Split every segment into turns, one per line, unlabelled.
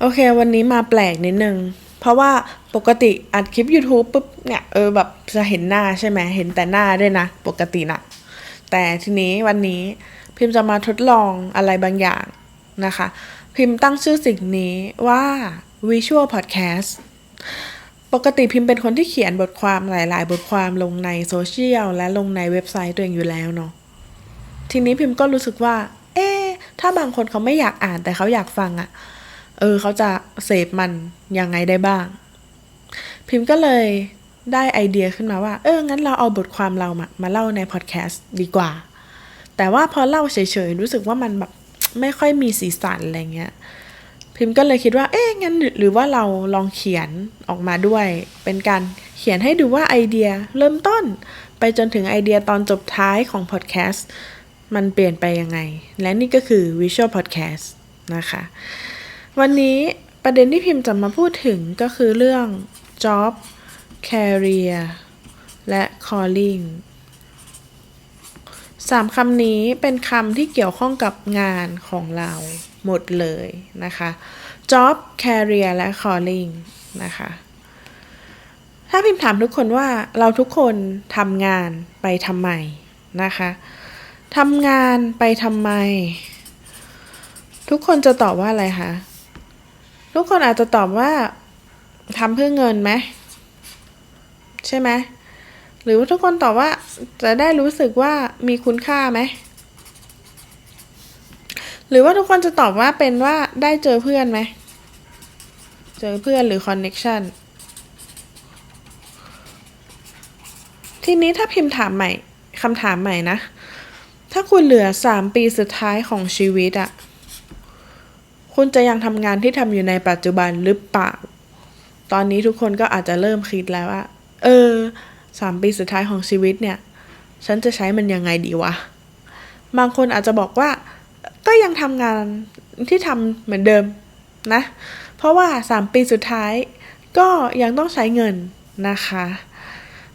โอเค วันนี้มาแปลกนิดนึง เพราะว่าปกติอัดคลิป YouTube ปุ๊บเนี่ยเออแบบจะเห็นหน้าใช่ไหมเห็นแต่หน้าด้วยนะ ปกตินะแต่ทีนี้วันนี้พิมพ์จะมาทดลองอะไรบางอย่างนะคะ พิมพ์ตั้งชื่อสิ่งนี้ว่า Visual Podcast ปกติพิมพ์เป็นคนที่เขียนบทความหลาย ๆ บทความลงในโซเชียลและลงในเว็บไซต์ตัวเองอยู่แล้วเนาะทีนี้พิมพ์ก็รู้สึกว่า เอ๊ถ้าบางคนเขาไม่อยากอ่านแต่เขาอยากฟังอะ่ะ เออเขาจะเสพมันยังไงได้บ้าง พิมพ์ก็เลยได้ไอเดียขึ้นมาว่า เออ งั้นเราเอาบทความเรามามาเล่าในพอดแคสต์ดีกว่า แต่ว่าพอเล่าเฉยๆ รู้สึกว่ามันแบบไม่ค่อยมีสีสันอะไรเงี้ย พิมพ์ก็เลยคิดว่า เอ๊ะ งั้นหรือว่าเราลองเขียนออกมาด้วย เป็นการเขียนให้ดูว่าไอเดียเริ่มต้น ไปจนถึงไอเดียตอนจบท้ายของพอดแคสต์มันเปลี่ยนไปยังไง และนี่ก็คือ Visual Podcast นะคะ วันนี้ประเด็นที่พิมพ์จะมาพูดถึงก็คือเรื่อง job career และ calling สามคำนี้เป็นคำที่เกี่ยวข้องกับงานของเราหมดเลยนะคะ job career และ calling นะคะ ถ้าพิมพ์ถามทุกคนว่าเราทุกคนทำงานไปทำไมนะคะทำงานไปทำไม ทุกคนจะตอบว่าอะไรคะ ทุกคนอาจจะตอบว่าทำเพื่อเงินไหมใช่ไหมหรือว่าทุกคนตอบว่าจะได้รู้สึกว่ามีคุณค่าไหมหรือว่าทุกคนจะตอบว่าเป็นว่าได้เจอเพื่อนไหมเจอเพื่อนหรือคอนเน็ชันทีนี้ถ้าพิมพ์ถามใหม่คำถามใหม่นะ ถ้าคุณเหลือสามปีสุดท้ายของชีวิตอะ คุณจะยังทำงานที่ทำอยู่ในปัจจุบันหรือเปล่า ตอนนี้ทุกคนก็อาจจะเริ่มคิดแล้วว่า เออสามปีสุดท้ายของชีวิตเนี่ย ฉันจะใช้มันยังไงดีวะ บางคนอาจจะบอกว่า ก็ยังทำงานที่ทำเหมือนเดิมนะ เพราะว่าสามปีสุดท้ายก็ยังต้องใช้เงินนะคะ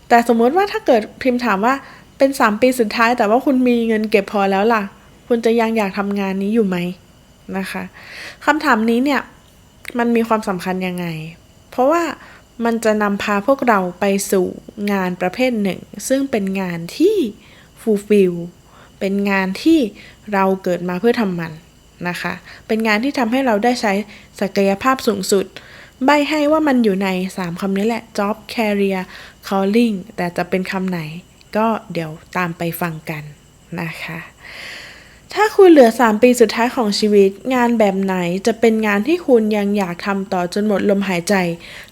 แต่สมมติว่าถ้าเกิดพิมพ์ถามว่าเป็นสามปีสุดท้ายแต่ว่าคุณมีเงินเก็บพอแล้วล่ะ คุณจะยังอยากทำงานนี้อยู่ไหม นะคะคำถามนี้เนี่ยมันมีความสำคัญยังไง เพราะว่ามันจะนำพาพวกเราไปสู่งานประเภทหนึ่ง ซึ่งเป็นงานที่ fulfill เป็นงานที่เราเกิดมาเพื่อทำมันนะคะ เป็นงานที่ทำให้เราได้ใช้ศักยภาพสูงสุด ใบให้ว่ามันอยู่ใน 3คำนี้แหละ job career calling แต่จะเป็นคำไหน ก็เดี๋ยวตามไปฟังกันนะคะ ถ้าคุณเหลือ 3 ปีสุดท้ายของชีวิต งานแบบไหนจะเป็นงานที่คุณยังอยากทำต่อจนหมดลมหายใจ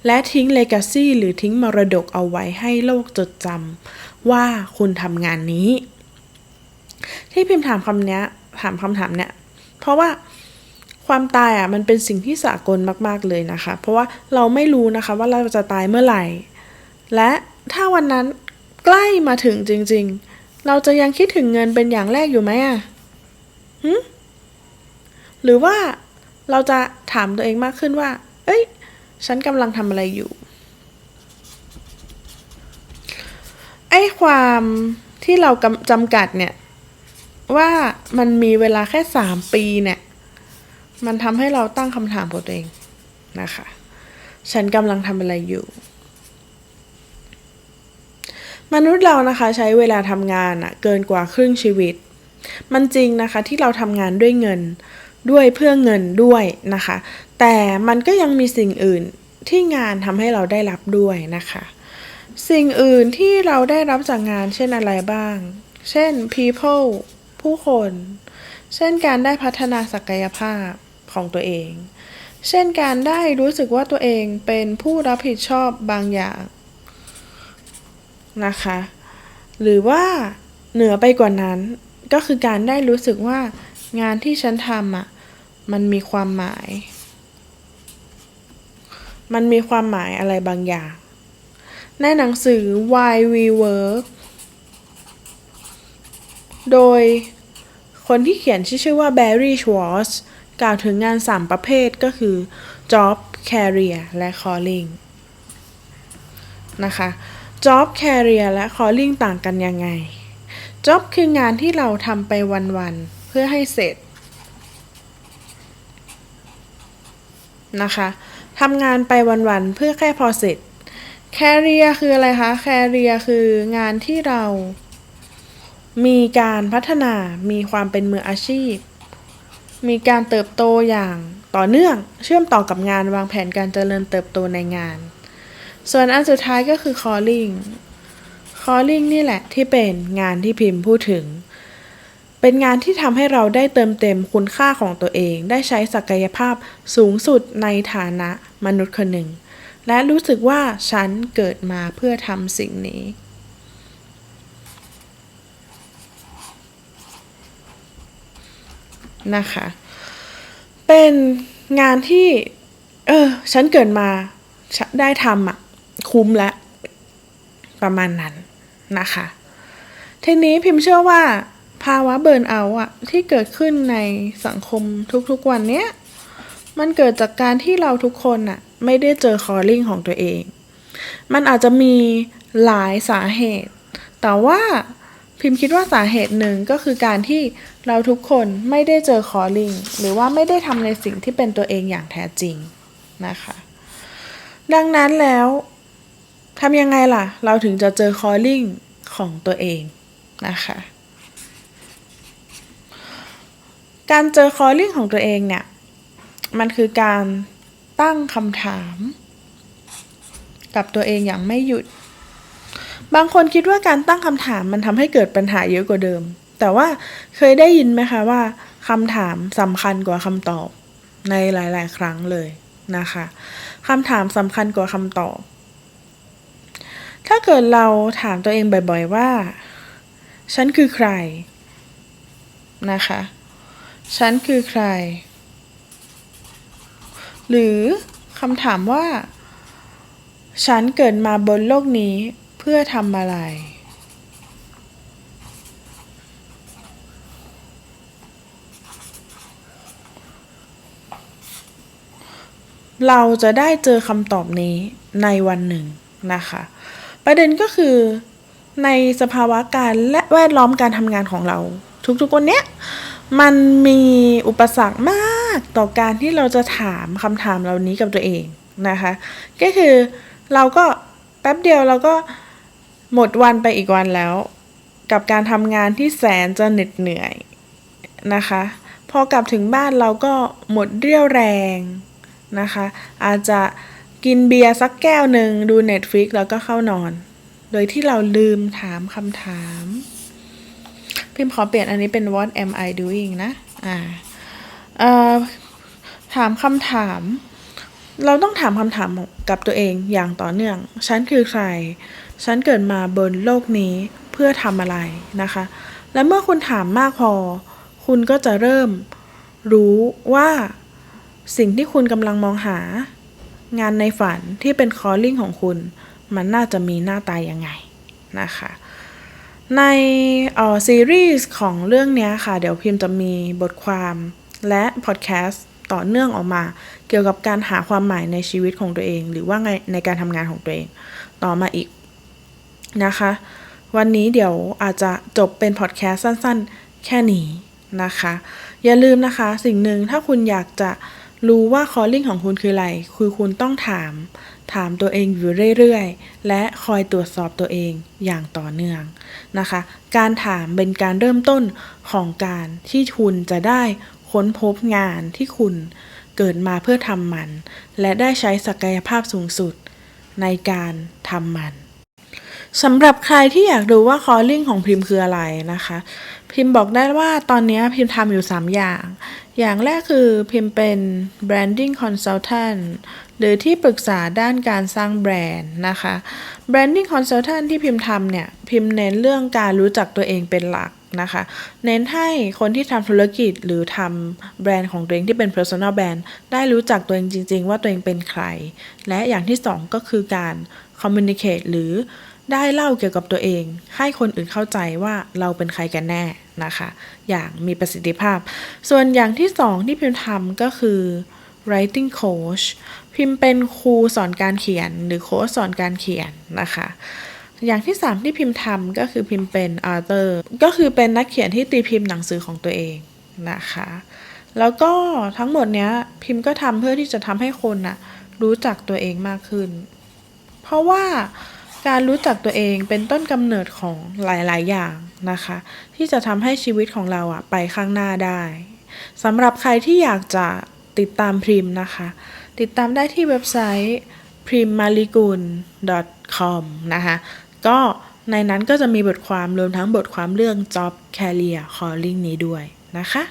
และทิ้งเลกาซีหรือทิ้งมรดกเอาไว้ให้โลกจดจำว่าคุณทำงานนี้ ที่พิมพ์ถามคำนี้ถามคำถามเนี้ยเพราะว่าความตายอะมันเป็นสิ่งที่สากลมาก ๆเลยนะคะ เพราะว่าเราไม่รู้นะคะว่าเราจะตายเมื่อไหร่ และถ้าวันนั้นใกล้มาถึงจริง ๆ เราจะยังคิดถึงเงินเป็นอย่างแรกอยู่ไหมอะ หรือว่าเราจะถามตัวเองมากขึ้นว่า เอ้ย ฉันกำลังทำอะไรอยู่ ไอ้ความที่เราจำกัดเนี่ย ว่ามันมีเวลาแค่สามปีเนี่ย มันทำให้เราตั้งคำถามกับตัวเองนะคะ ฉันกำลังทำอะไรอยู่ มนุษย์เรานะคะใช้เวลาทำงานอะเกินกว่าครึ่งชีวิต มันจริงนะคะที่เราทำงานด้วยเงินด้วยเพื่อเงินด้วยนะคะ แต่มันก็ยังมีสิ่งอื่นที่งานทำให้เราได้รับด้วยนะคะ สิ่งอื่นที่เราได้รับจากงานเช่นอะไรบ้าง เช่น people ผู้คน เช่นการได้พัฒนาศักยภาพของตัวเอง เช่นการได้รู้สึกว่าตัวเองเป็นผู้รับผิดชอบบางอย่างนะคะ หรือว่าเหนือไปกว่านั้น ก็คือการได้รู้สึกว่างานที่ฉันทำอะมันมีความหมาย มันมีความหมายอะไรบางอย่าง ในหนังสือ Why We Work โดยคนที่เขียนชื่อว่า Barry Schwartz กล่าวถึงงาน 3 ประเภทก็คือ Job Career และ Calling นะคะ Job Career และ Calling ต่างกันยังไง จ็อบคืองานที่เราทำไปวันๆเพื่อให้เสร็จนะคะทำงานไปวันๆเพื่อแค่พอเสร็จแคเรียคืออะไรคะแคเรียคืองานที่เรามีการพัฒนามีความเป็นมืออาชีพ มีการเติบโตอย่างต่อเนื่องเชื่อมต่อกับงานวางแผนการเจริญเติบโตในงาน ส่วนอันสุดท้ายก็คือ calling calling นี่แหละที่เป็นงานที่พิมพ์พูดถึง เป็นงานที่ทำให้เราได้เติมเต็มคุณค่าของตัวเอง ได้ใช้ศักยภาพสูงสุดในฐานะมนุษย์คนหนึ่ง และรู้สึกว่าฉันเกิดมาเพื่อทำสิ่งนี้นะคะ เป็นงานที่ เออ ฉันเกิดมาได้ทำอะ คุ้มแล้วประมาณนั้น นะคะ ทีนี้พิมพ์เชื่อว่าภาวะเบิร์นเอาท์อะที่เกิดขึ้นในสังคมทุกๆวันเนี้ยมันเกิดจากการที่เราทุกคนอะไม่ได้เจอคอลลิ่งของตัวเอง มันอาจจะมีหลายสาเหตุ แต่ว่าพิมพ์คิดว่าสาเหตุหนึ่งก็คือการที่เราทุกคนไม่ได้เจอคอลลิ่งหรือว่าไม่ได้ทำในสิ่งที่เป็นตัวเองอย่างแท้จริงนะคะ ดังนั้นแล้ว ทำยังไงล่ะ เราถึงจะเจอคอลลิ่งของตัวเองนะคะ การเจอคอลลิ่งของตัวเองเนี่ย มันคือการตั้งคำถาม กับตัวเองอย่างไม่หยุด บางคนคิดว่าการตั้งคำถามมันทำให้เกิดปัญหาเยอะกว่าเดิม แต่ว่าเคยได้ยินไหมคะว่าคำถามสำคัญกว่าคำตอบในหลาย ๆ ครั้งเลยนะคะคำถามสำคัญกว่าคำตอบ ถ้าเกิดเราถามตัวเองบ่อยๆว่า ฉันคือใครนะคะ ฉันคือใคร หรือคำถามว่า ฉันเกิดมาบนโลกนี้เพื่อทำอะไร เราจะได้เจอคำตอบนี้ในวันหนึ่งนะคะ ประเด็นก็คือในสภาวะการและแวดล้อมการทำงานของเรา ทุกๆวันเนี้ยมันมีอุปสรรคมากต่อการที่เราจะถามคำถามเหล่านี้กับตัวเองนะคะ ก็คือเราก็แป๊บเดียวเราก็หมดวันไปอีกวันแล้ว กับการทำงานที่แสนจะเหน็ดเหนื่อยนะคะ พอกลับถึงบ้านเราก็หมดเรี่ยวแรงนะคะ อาจจะ กินเบียร์สักแก้วหนึ่งดู Netflix แล้วก็เข้านอน โดยที่เราลืมถามคำถาม พิมพ์ขอเปลี่ยนอันนี้เป็น what am I doing นะ อ่าเอ่อถามคำถาม เราต้องถามคำถามกับตัวเองอย่างต่อเนื่อง ฉันคือใคร ฉันเกิดมาบนโลกนี้เพื่อทำอะไรนะคะ และเมื่อคุณถามมากพอ คุณก็จะเริ่มรู้ว่าสิ่งที่คุณกำลังมองหา งานในฝันที่เป็น calling ของคุณ มันน่าจะมีหน้าตายังไงนะคะในออซีรีส์ของเรื่องนี้ค่ะ เดี๋ยวพิมพ์จะมีบทความและพอดแคสต์ต่อเนื่องออกมา เกี่ยวกับการหาความหมายในชีวิตของตัวเอง หรือว่าไงในการทำงานของตัวเอง ต่อมาอีกนะคะ วันนี้เดี๋ยวอาจจะจบเป็นพอดแคสต์สั้นๆ แค่นี้นะคะ อย่าลืมนะคะ สิ่งหนึ่งถ้าคุณอยากจะ รู้ว่า calling ของคุณคืออะไร คือคุณต้องถาม ถามตัวเองอยู่เรื่อยๆ และคอยตรวจสอบตัวเองอย่างต่อเนื่องนะคะ การถามเป็นการเริ่มต้นของการที่คุณจะได้ค้นพบงานที่คุณเกิดมาเพื่อทำมัน และได้ใช้ศักยภาพสูงสุดในการทำมันสำหรับใครที่อยากรู้ว่า calling ของพิมพ์คืออะไรนะคะ พิมพ์บอกได้ว่าตอนนี้พิมพ์ทำอยู่ 3 อย่าง อย่างแรกคือพิมพ์เป็น branding consultant หรือที่ปรึกษาด้านการสร้างแบรนด์นะคะ branding consultant ที่พิมพ์ทำเนี่ย พิมพ์เน้นเรื่องการรู้จักตัวเองเป็นหลักนะคะ เน้นให้คนที่ทำธุรกิจหรือทำแบรนด์ของตัวเองที่เป็น personal brand ได้รู้จักตัวเองจริง ๆ ว่าตัวเองเป็นใคร และอย่างที่สองก็คือการ communicate หรือ ได้เล่าเกี่ยวกับตัวเอง ให้คนอื่นเข้าใจว่าเราเป็นใครกันแน่นะคะ อย่างมีประสิทธิภาพ ส่วนอย่างที่สองที่พิมพ์ทำก็คือ writing coach พิมพ์เป็นครูสอนการเขียน หรือโค้ชสอนการเขียนนะคะ อย่างที่สามที่พิมพ์ทำก็คือพิมพ์เป็น author ก็คือเป็นนักเขียนที่ตีพิมพ์หนังสือของตัวเองนะคะ แล้วก็ทั้งหมดเนี้ยพิมพ์ก็ทำเพื่อที่จะทำให้คนน่ะรู้จักตัวเองมากขึ้น เพราะว่า การรู้จักตัวเองเป็นต้นกำเนิดของหลาย ๆ อย่างนะคะ ที่จะทำให้ชีวิตของเราอะไปข้างหน้าได้สำหรับใครที่อยากจะติดตามพริมนะคะ ติดตามได้ที่เว็บไซต์ primmaligun.com นะคะก็ในนั้นก็จะมีบทความรวมทั้งบทความเรื่อง job career calling นี้ด้วยนะคะ